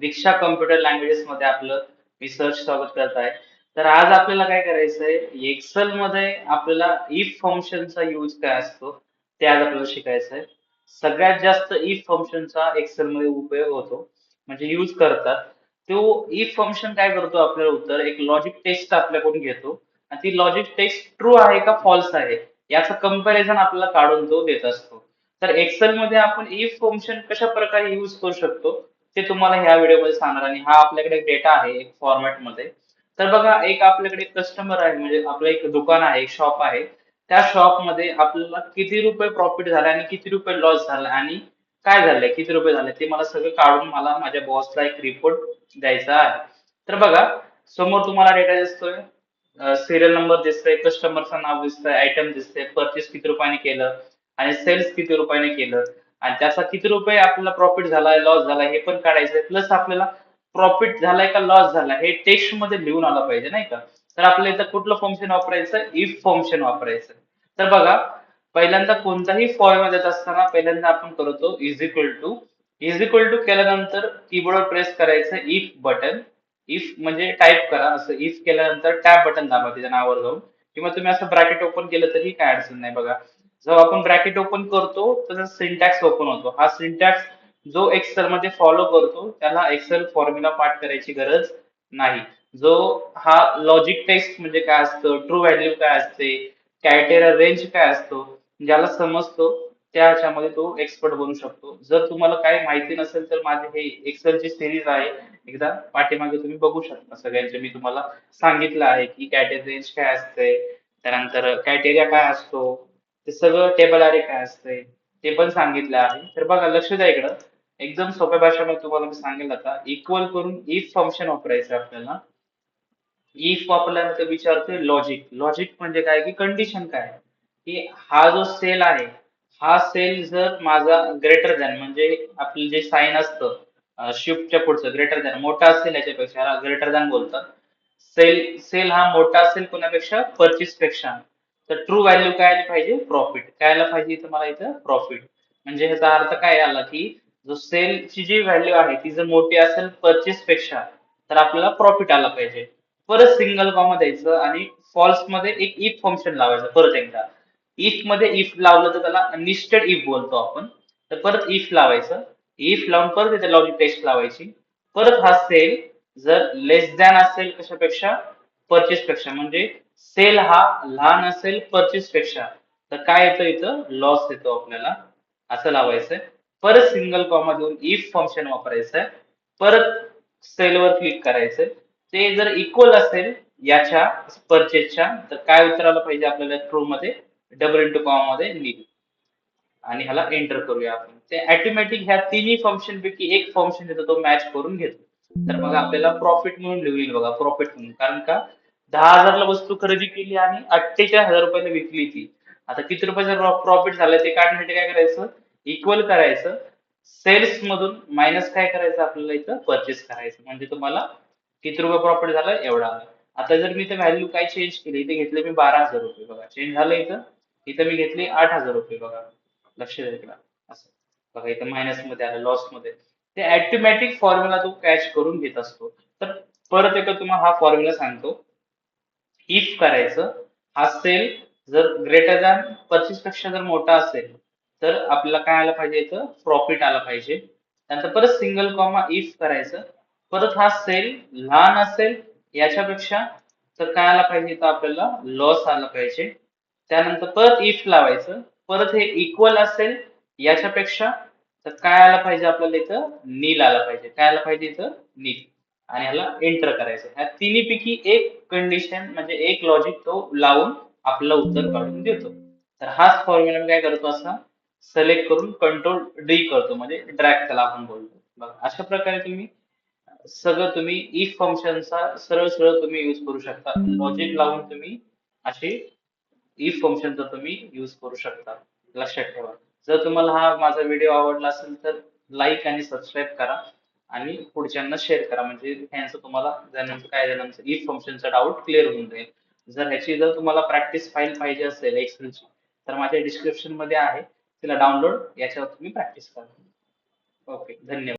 दीक्षा computer languages मध्ये आपलं मी स्वागत करत आहे. तर आज आपल्याला काय करायचं आहे एक्सेल मध्ये आपल्याला इफ फंक्शनचा यूज काय असतो ते आज आपल्याला शिकायचं आहे सगळ्यात जास्त इफ फंक्शनचा एक्सेल मध्ये उपयोग होतो म्हणजे यूज करतात. तो इफ फंक्शन काय करतो आपल्याला उत्तर एक लॉजिक टेस्ट आपल्याकडून घेतो. आणि ती लॉजिक टेस्ट ट्रू आहे का फॉल्स आहे याचं कंपॅरिझन आपल्याला काढून तो देत असतो. तर एक्सेल मध्ये आपण इफ फंक्शन कशा प्रकारे यूज करू शकतो ते तुम्हाला ह्या व्हिडिओमध्ये सांगणार आणि हा आपल्याकडे डेटा आहे एक फॉर्मॅटमध्ये तर बघा एक आपल्याकडे कस्टमर आहे म्हणजे आपलं एक दुकान आहे एक शॉप आहे. त्या शॉपमध्ये आपल्याला किती रुपये प्रॉफिट झाला आणि किती रुपये लॉस झाला आणि काय झालंय किती रुपये झाले ते मला सगळं काढून मला माझ्या बॉसला एक रिपोर्ट द्यायचा आहे. तर बघा समोर तुम्हाला डेटा दिसतोय. सिरियल नंबर दिसतोय कस्टमरचं नाव दिसतंय आयटम दिसतंय परचेस किती रुपयाने केलं आणि सेल्स किती रुपयाने केलं. आणि त्याचा किती रुपये आपल्याला प्रॉफिट झालाय लॉस झालाय हे पण काढायचंय. प्लस आपल्याला प्रॉफिट झालाय का लॉस झालाय हे टेक्स्टमध्ये लिहून आलं पाहिजे नाही का? तर आपल्याला इथं कुठलं फंक्शन वापरायचं? इफ फंक्शन वापरायचं. तर बघा पहिल्यांदा कोणताही फॉर्म देत असताना पहिल्यांदा आपण करतो is equal to is equal to केल्यानंतर कीबोर्डवर प्रेस करायचं इफ बटन इफ म्हणजे टाईप करा असं इफ केल्यानंतर टॅप बटन दाबा त्याच्या नावावर जाऊन. किंवा तुम्ही असं ब्रॅकेट ओपन केलं तरी काय अडचण नाही बघा. जेव्हा आपण ब्रॅकेट ओपन करतो तर सिंटॅक्स ओपन होतो. हा सिंटॅक्स जो एक्सेल मध्ये फॉलो करतो त्याला एक्सेल फॉर्म्युला पाठ करायची गरज नाही. जो हा लॉजिक टेस्ट म्हणजे काय असतं ट्रू व्हॅल्यू काय असते क्रायटेरिया रेंज काय असतो ज्याला समजतो त्या ह्याच्यामध्ये तो एक्सपर्ट बनू शकतो. जर तुम्हाला काही माहिती नसेल तर माझे हे एक्सेलची सिरीज आहे. एकदा पाठीमागे तुम्ही बघू शकता सगळ्यांचे. मी तुम्हाला सांगितलं आहे की कॅटेरिया रेंज काय असते त्यानंतर क्रायटेरिया काय असतो ते सगळं टेबल अरे काय असते ते पण सांगितलं आहे. तर बघा लक्ष द्या इकडं. एकदम सोप्या भाषेमध्ये तुम्हाला मी सांगेल आता. इक्वल करून इफ फंक्शन वापरायचं आपल्याला. इफ वापरल्यानंतर विचारतोय लॉजिक लॉजिक म्हणजे काय? की कंडिशन काय की हा जो सेल आहे हा सेल जर माझा ग्रेटर दॅन म्हणजे आपलं जे साईन असतं शिफ्टच्या पुढचं ग्रेटर दॅन मोठा असेल याच्यापेक्षा ग्रेटर दॅन बोलतात. सेल सेल हा मोठा असेल कोणापेक्षा? परचेस पेक्षा तर ट्रू व्हॅल्यू काय आली पाहिजे? प्रॉफिट काय पाहिजे इथं मला इथं? प्रॉफिट म्हणजे ह्याचा अर्थ काय आला की जो सेलची जी व्हॅल्यू आहे ती जर मोठी असेल परचेस पेक्षा तर आपल्याला प्रॉफिट आला पाहिजे. परत सिंगल कॉमा द्यायचं आणि फॉल्समध्ये एक इफ फंक्शन लावायचं परत एकदा. इफमध्ये इफ लावलं तर त्याला निस्टेड इफ बोलतो आपण. तर परत इफ लावायचं. इफ लावून परत इथे लॉजिक टेस्ट लावायची. परत हा सेल जर लेस दॅन असेल कशापेक्षा? परचेस पेक्षा. म्हणजे सेल हा लहान असेल परचेस पेक्षा. तर काय येतं इथं? लॉस येतो आपल्याला. असं लावायचंय. परत सिंगल कॉमा देऊन इफ फंक्शन वापरायचंय. परत सेलवर क्लिक करायचंय. ते जर इक्वल असेल याच्या परचेसच्या तर काय उतरायला पाहिजे आपल्याला ट्रू मध्ये? डबल इंटू कॉमा मध्ये नील आणि ह्याला एंटर करूया आपण. ते ऑटोमॅटिक ह्या तिन्ही फंक्शन पैकी एक फंक्शन येतो तो मॅच करून घेतो. तर मग आपल्याला प्रॉफिट म्हणून लिहू येईल बघा प्रॉफिट म्हणून. कारण का? दहा हजारला वस्तू खरेदी केली आणि अठ्ठेचाळीस हजार रुपयाला विकली ती. आता किती रुपयाचं प्रॉफिट झालं ते काढण्यासाठी काय करायचं? इक्वल करायचं. सेल्स मधून मायनस काय करायचं आपल्याला इथं? परचेस करायचं. म्हणजे तुम्हाला किती रुपये प्रॉफिट झालं? एवढा आला. आता जर मी इथं व्हॅल्यू काय चेंज केली? इथे घेतले मी बारा हजार रुपये. बघा चेंज झालं इथं. इथं मी घेतली आठ हजार रुपये. बघा लक्ष द्या असं. बघा इथं मायनसमध्ये आलं लॉसमध्ये. ते ऍटोमॅटिक फॉर्म्युला तो कॅच करून घेत असतो. तर परत एकदा तुम्हाला हा फॉर्म्युला सांगतो. इफ करायचं हा सेल जर ग्रेटर दॅन पस्तीसपेक्षा जर मोठा असेल तर आपल्याला काय आलं पाहिजे इथं? प्रॉफिट आलं पाहिजे. त्यानंतर परत सिंगल कॉमा इफ करायचं. परत हा सेल लहान असेल याच्यापेक्षा तर काय आला पाहिजे इथं आपल्याला? लॉस आला पाहिजे. त्यानंतर परत इफ लावायचं. परत हे इक्वल असेल याच्यापेक्षा तर काय आलं पाहिजे आपल्याला इथं? नील आला पाहिजे. काय आलं पाहिजे इथं? नील आणि ह्याला एंटर करायचं ह्या तिन्ही पैकी एक कंडिशन म्हणजे एक लॉजिक तो लावून आपलं उत्तर काढून देतो. तर हाच फॉर्म्युला काय करतो असा सिलेक्ट करून कंट्रोल डी करतो. म्हणजे ड्रॅग त्याला आपण बोलतो. बघा अशा प्रकारे तुम्ही सगळं तुम्ही इफ फंक्शनचा सरळ सरळ तुम्ही युज करू शकता. लॉजिक लावून तुम्ही असे इफ फंक्शनचा तुम्ही युज करू शकता. लक्षात ठेवा. जर तुम्हाला हा माझा व्हिडिओ आवडला असेल तर लाईक आणि सबस्क्राईब करा. आणि पुढच्यांना शेअर करा. म्हणजे ह्यांचं तुम्हाला जणांचं काय जणांचं इफ फंक्शनचा डाऊट क्लिअर होऊन जाईल. जर ह्याची जर तुम्हाला प्रॅक्टिस फाईल पाहिजे असेल एक्सेलची तर माझ्या डिस्क्रिप्शनमध्ये आहे. तिला डाउनलोड याच्यावर तुम्ही प्रॅक्टिस करा. ओके धन्यवाद.